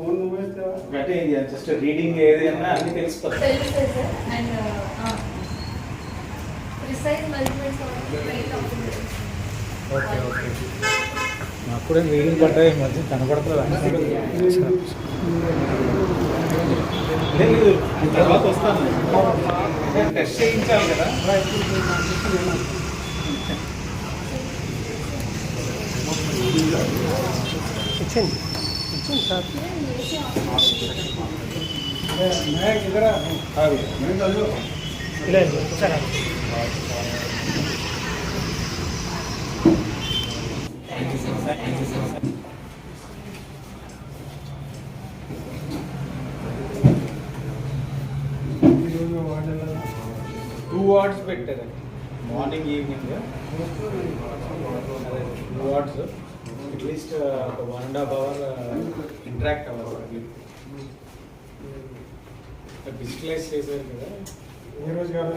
Phone నువ్వే ఇస్తావా? అంటే ఇది జస్ట్ రీడింగ్ ఏది అన్నా అన్ని తెలిసిపోతుంది అండ్ ప్రిసైజ్ ఓకే ఓకే. నాకు కూడా రీడింగ్ పడ్డాయి ఈ మధ్య కనపడతలేదు లేదు తర్వాత వస్తాను. టెస్ట్ చేయించాలి కదా. ఇచ్చింది sir Mahesh sir two wards పెట్టారండి. Morning evening two wards at least ఒక one and half hour interact అవ్వాలి డిజిటలైజ్ చేశారు కదా ఈ రోజు కాదు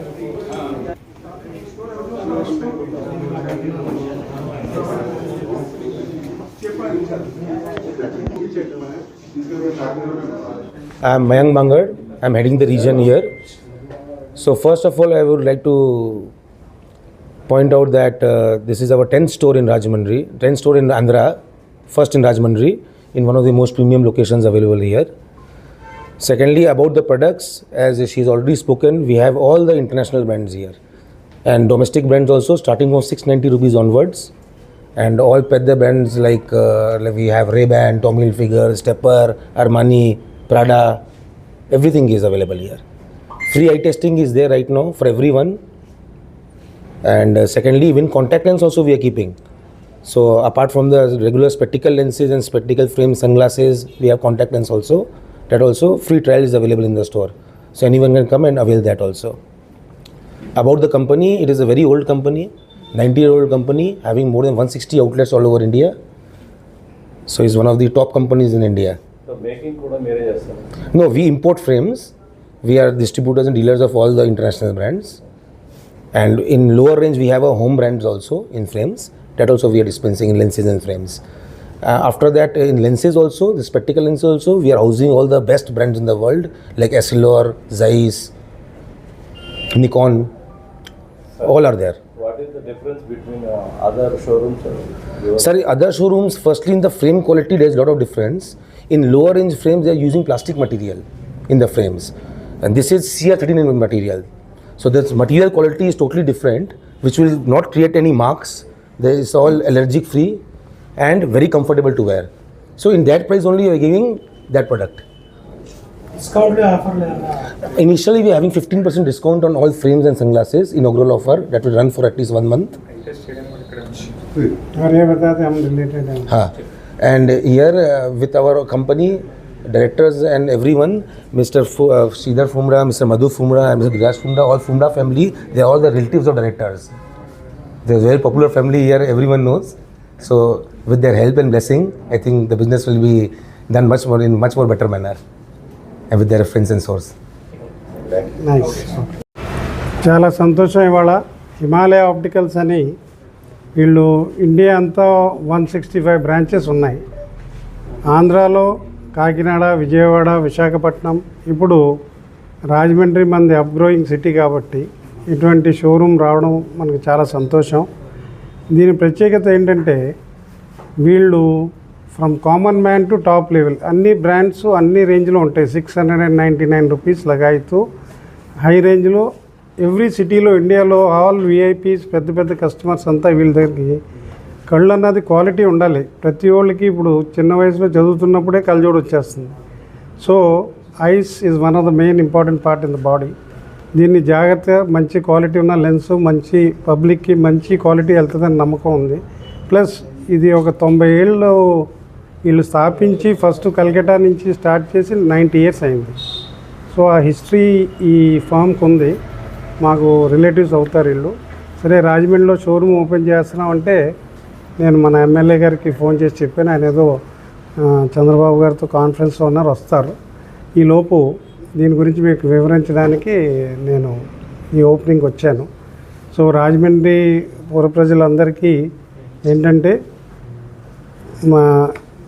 ఆ, I'm Mayank Mangad. I'm heading the region here. So first of all, I would like to point out that uh, this is our 10th store in Rajahmundry, 10th store in Andhra, first in Rajahmundry, in one of the most premium locations available here. Secondly, about the products, as she's already spoken, we have all the international brands here, and domestic brands also, starting from 690 rupees onwards, and all pedda brands like, uh, like we have Ray-Ban, Tommy Hilfiger, Stepper, Armani, Prada, everything is available here. Free eye testing is there right now for everyone. And uh, secondly, even contact lens also we are keeping. So apart from the regular spectacle lenses and spectacle frame sunglasses, we have contact lens also. That also free trial is available in the store. So anyone can come and avail that also. About the company, it is a very old company, 90 year old company having more than 160 outlets all over India. So it's one of the top companies in India. Making No, we import frames. We are distributors and dealers of all the international brands. And in lower range, we have a home brands also in frames. That also we are dispensing in lenses and frames. Uh, after that, uh, in lenses also, the spectacle lenses also, we are housing all the best brands in the world like Essilor, Zeiss, Nikon, Sir, all are there. What is the difference between uh, other showrooms? Sorry, Sir, other showrooms, firstly in the frame quality, there is a lot of difference. In lower range frames, they are using plastic material in the frames. And this is CR13 material. So this material quality is totally different, which will not create any marks. There is all allergic free and very comfortable to wear. So in that price only you are giving that product. Initially we are having 15% discount on all frames and sunglasses, inaugural offer that will run for at least one month. And here uh, with our company directors and everyone, Mr. Fu, uh, Sridhar Fumra, Mr. Madhu Fumra, and Mr. Giraj Fumra, all Fumra family, they are all the relatives of directors. They're a very popular family here, everyone knows. So with their help and blessing, I think the business will be done much more in much more better manner, and with their reference and source. Nice చాలా సంతోషం ఇవాళ Himalaya opticals అని వీళ్ళు India అంతా one sixty five branches ఉన్నాయి ఆంధ్రాలో కాకినాడ విజయవాడ విశాఖపట్నం. ఇప్పుడు రాజమండ్రి మంది అప్గ్రోయింగ్ సిటీ కాబట్టి ఇటువంటి షోరూమ్ రావడం మనకు చాలా సంతోషం. దీని ప్రత్యేకత ఏంటంటే వీళ్ళు from common man to top level అన్ని బ్రాండ్స్ అన్ని రేంజ్లో ఉంటాయి. Six hundred and ninety nine rupees లగాయితూ high రేంజ్లో ఎవ్రీ సిటీలో ఇండియాలో ఆల్ విఐపీస్ పెద్ద పెద్ద కస్టమర్స్ అంతా వీళ్ళ దగ్గరికి కళ్ళు అన్నది క్వాలిటీ ఉండాలి. ప్రతి వాళ్ళకి ఇప్పుడు చిన్న వయసులో చదువుతున్నప్పుడే కళ్ళజోడు వచ్చేస్తుంది. So eyes is one of the main important part in the body దీన్ని జాగ్రత్తగా మంచి క్వాలిటీ ఉన్న లెన్స్ మంచి పబ్లిక్కి మంచి క్వాలిటీ వెళ్తుందని నమ్మకం ఉంది. ప్లస్ ఇది ఒక తొంభై ఏళ్ళు వీళ్ళు స్థాపించి ఫస్ట్ కలకటా నుంచి స్టార్ట్ చేసి నైంటీ ఇయర్స్ అయింది. సో ఆ హిస్టరీ ఈ ఫామ్కి ఉంది. మాకు రిలేటివ్స్ అవుతారు వీళ్ళు. సరే రాజమండ్రిలో షోరూమ్ ఓపెన్ చేస్తున్నాం అంటే నేను మన ఎమ్మెల్యే గారికి ఫోన్ చేసి చెప్పాను. ఆయన ఏదో చంద్రబాబు గారితో కాన్ఫరెన్స్లో ఉన్నారు వస్తారు. ఈ లోపు దీని గురించి మీకు వివరించడానికి నేను ఈ ఓపెనింగ్కి వచ్చాను. సో రాజమండ్రి పుర ప్రజలందరికీ ఏంటంటే మా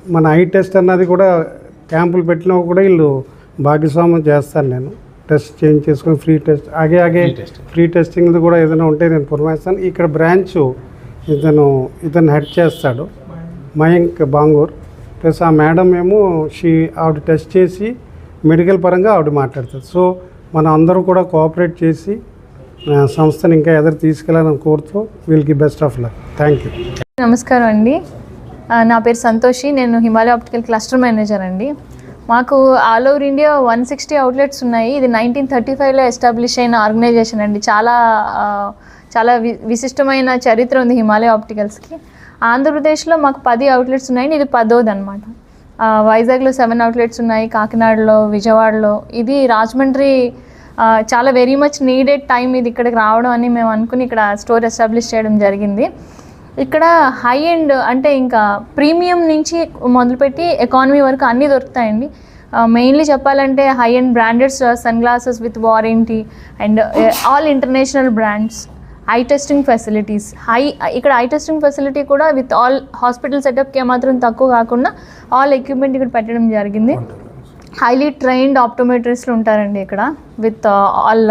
మన ఐ టెస్ట్ అన్నది కూడా క్యాంపులు పెట్టినా కూడా వీళ్ళు భాగస్వామ్యం చేస్తాను నేను. టెస్ట్ చేంజ్ చేసుకొని free test Free testing. Free testing కూడా ఏదైనా ఉంటే నేను పురమాయిస్తాను. ఇక్కడ బ్రాంచ్ ఇతను ఇతను హెడ్ చేస్తాడు మయంక్ బాంగూర్. ప్లస్ ఆ మేడం ఏమో షీ ఆవిడ టెస్ట్ చేసి మెడికల్ పరంగా ఆవిడ మాట్లాడుతుంది. సో మనం అందరూ కూడా కోఆపరేట్ చేసి సంస్థను ఇంకా ఎదురు తీసుకెళ్ళాలని కోరుతూ వీళ్ళకి best of luck. Thank you. నమస్కారం అండి. నా పేరు సంతోషి. నేను హిమాలయ ఆప్టికల్ క్లస్టర్ మేనేజర్ అండి. మాకు all over India one sixty outlets ఉన్నాయి. ఇది నైన్టీన్ థర్టీ ఫైవ్లో ఎస్టాబ్లిష్ అయిన ఆర్గనైజేషన్ అండి. చాలా చాలా వి విశిష్టమైన చరిత్ర ఉంది హిమాలయ ఆప్టికల్స్కి. ఆంధ్రప్రదేశ్లో మాకు పది అవుట్లెట్స్ ఉన్నాయి ఇది పదోది అనమాట వైజాగ్లో సెవెన్ అవుట్లెట్స్ ఉన్నాయి కాకినాడలో విజయవాడలో. ఇది రాజమండ్రి చాలా వెరీ మచ్ నీడెడ్ టైం ఇది ఇక్కడికి రావడం అని మేము అనుకుని ఇక్కడ స్టోర్ ఎస్టాబ్లిష్ చేయడం జరిగింది. ఇక్కడ హై ఎండ్ అంటే ఇంకా ప్రీమియం నుంచి మొదలుపెట్టి ఎకానమీ వరకు అన్నీ దొరుకుతాయండి. మెయిన్లీ చెప్పాలంటే high end branded sunglasses with warranty and all international brands eye testing facilities high ఇక్కడ ఐ టెస్టింగ్ ఫెసిలిటీ కూడా విత్ ఆల్ హాస్పిటల్ సెటప్కి ఏమాత్రం తక్కువ కాకుండా ఆల్ ఎక్విప్మెంట్ ఇక్కడ పెట్టడం జరిగింది. హైలీ ట్రైన్డ్ ఆప్టోమెట్రిస్ట్లు ఉంటారండి ఇక్కడ with all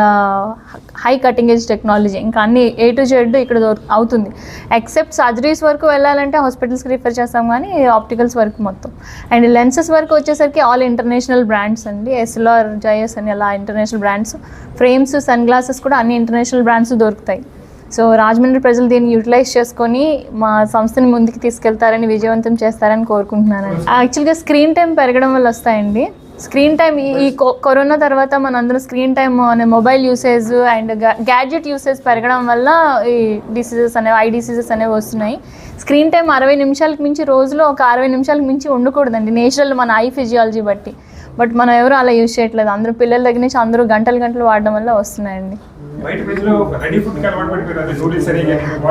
high cutting edge technology ఇంకా అన్ని ఏ టు జెడ్ ఇక్కడ అవుతుంది. ఎక్సెప్ట్ సర్జరీస్ వరకు వెళ్ళాలంటే హాస్పిటల్స్కి రిఫర్ చేస్తాం కానీ ఆప్టికల్స్ వరకు మొత్తం. అండ్ లెన్సెస్ వరకు వచ్చేసరికి ఆల్ ఇంటర్నేషనల్ బ్రాండ్స్ అండి. ఎస్ఎల్ఆర్ జైఎస్ అని అలా international brands frames sun glasses కూడా అన్ని ఇంటర్నేషనల్ బ్రాండ్స్ దొరుకుతాయి. సో రాజమండ్రి ప్రజలు దీన్ని యూటిలైజ్ చేసుకొని మా సంస్థని ముందుకు తీసుకెళ్తారని విజయవంతం చేస్తారని కోరుకుంటున్నాను యాక్చువల్గా స్క్రీన్ టైం పెరగడం వల్ల వస్తాయండి. స్క్రీన్ టైం ఈ కో- కరోనా తర్వాత మనందరం స్క్రీన్ టైం అనే mobile usage and gadget usage పెరగడం వల్ల ఈ డిసీజెస్ అనేవి ఐ డిసీజెస్ అనేవి వస్తున్నాయి. స్క్రీన్ టైం అరవై నిమిషాలకు మించి రోజులో ఒక అరవై నిమిషాలకు మించి ఉండకూడదండి. నేచురల్ మన ఐ ఫిజియాలజీ బట్టి. బట్ మనం ఎవరు అలా యూజ్ చేయట్లేదు. అందరూ పిల్లల దగ్గర నుంచి అందరూ గంటలు గంటలు వాడడం వల్ల వస్తున్నాయండి.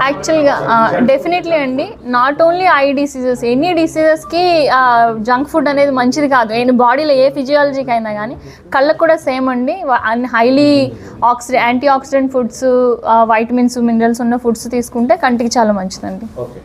యాక్చువల్గా డెఫినెట్లీ అండి. Not only eye diseases any డిసీజెస్కి junk food అనేది మంచిది కాదు. అండ్ బాడీలో ఏ ఫిజియాలజీకి అయినా కానీ కళ్ళకు కూడా సేమ్ అండి. Highly oxidant anti oxidant foods vitamins minerals ఉన్న ఫుడ్స్ తీసుకుంటే కంటికి చాలా మంచిదండి. ఓకే